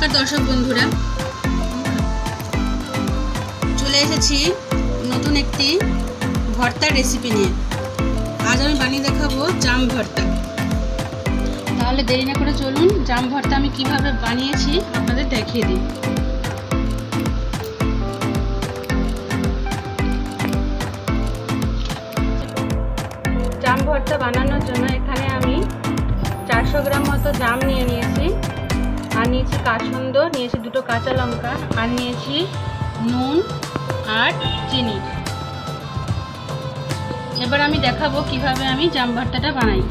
নমস্কার দর্শক বন্ধুরা। চলে এসেছি নতুন একটি ভর্তার রেসিপি নিয়ে। আজ আমি বানিয়ে দেখাবো জাম ভর্তা। তাহলে দেরি না করে চলুন, জাম ভর্তা আমি কীভাবে বানিয়েছি আপনাদের দেখিয়ে দিই। জাম ভর্তা বানানোর জন্য এখানে আমি চারশো গ্রাম মতো জাম নিয়ে নিয়েছি। নিয়েছি কাছন্দ নিয়েছি দুটো কাঁচা লঙ্কা, আর নিয়েছি নুন আর চিনি। এবার আমি দেখাবো কীভাবে আমি জাম ভর্তাটা বানাই।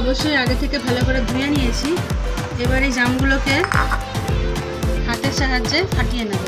অবশ্যই আগে থেকে ভালো করে ধুয়ে নিয়েছি। এবার এই জামগুলোকে হাতের সাহায্যে ফাটিয়ে নেব।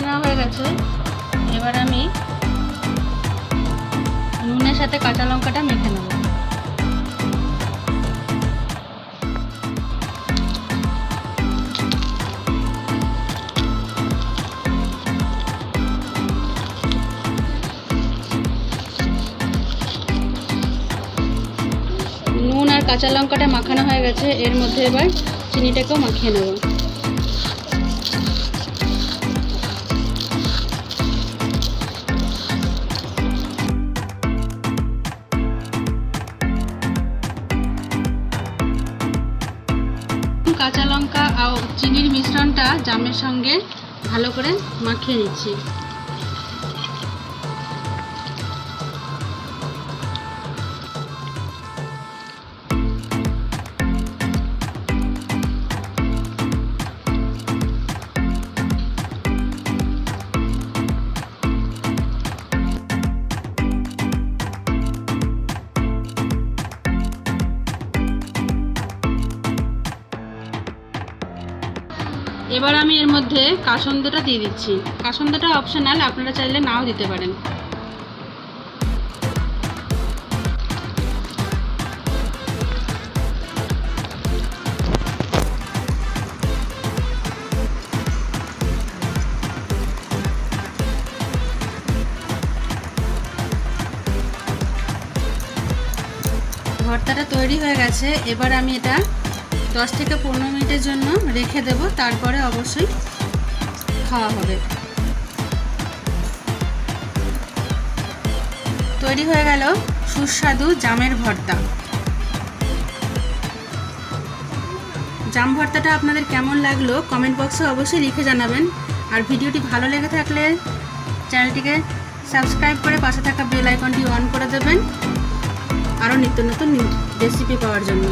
জামগুলো নেওয়া হয়ে গেছে। এবার আমি নুনের সাথে কাঁচা লঙ্কাটা মেখে নেব। নুন আর কাঁচা লঙ্কাটা মাখানো হয়ে গেছে। এর মধ্যে এবার চিনিটাকেও মাখিয়ে নেব। কাঁচা লঙ্কা আর চিনির মিশ্রণটা জামের সঙ্গে ভালো করে মাখিয়ে নিচ্ছি। এবার আমি এর মধ্যে কাসন্দটা দিয়ে দিচ্ছি। কাসন্দটা অপশনাল আপনারা চাইলে নাও দিতে পারেন। ভর্তাটা তৈরি হয়ে গেছে। এবার আমি এটা দশ থেকে পনেরো মিনিটের জন্য রেখে দেব, তারপরে অবশ্যই খাওয়া হবে। তৈরি হয়ে গেল সুস্বাদু জামের ভর্তা। জাম ভর্তাটা আপনাদের কেমন লাগল কমেন্ট বক্সে অবশ্যই লিখে জানাবেন। আর ভিডিওটি ভালো লেগে থাকলে চ্যানেলটিকে সাবস্ক্রাইব করে পাশে থাকা বেল আইকনটি অন করে দেবেন। আরও নিত্য নতুন রেসিপি পাওয়ার জন্য।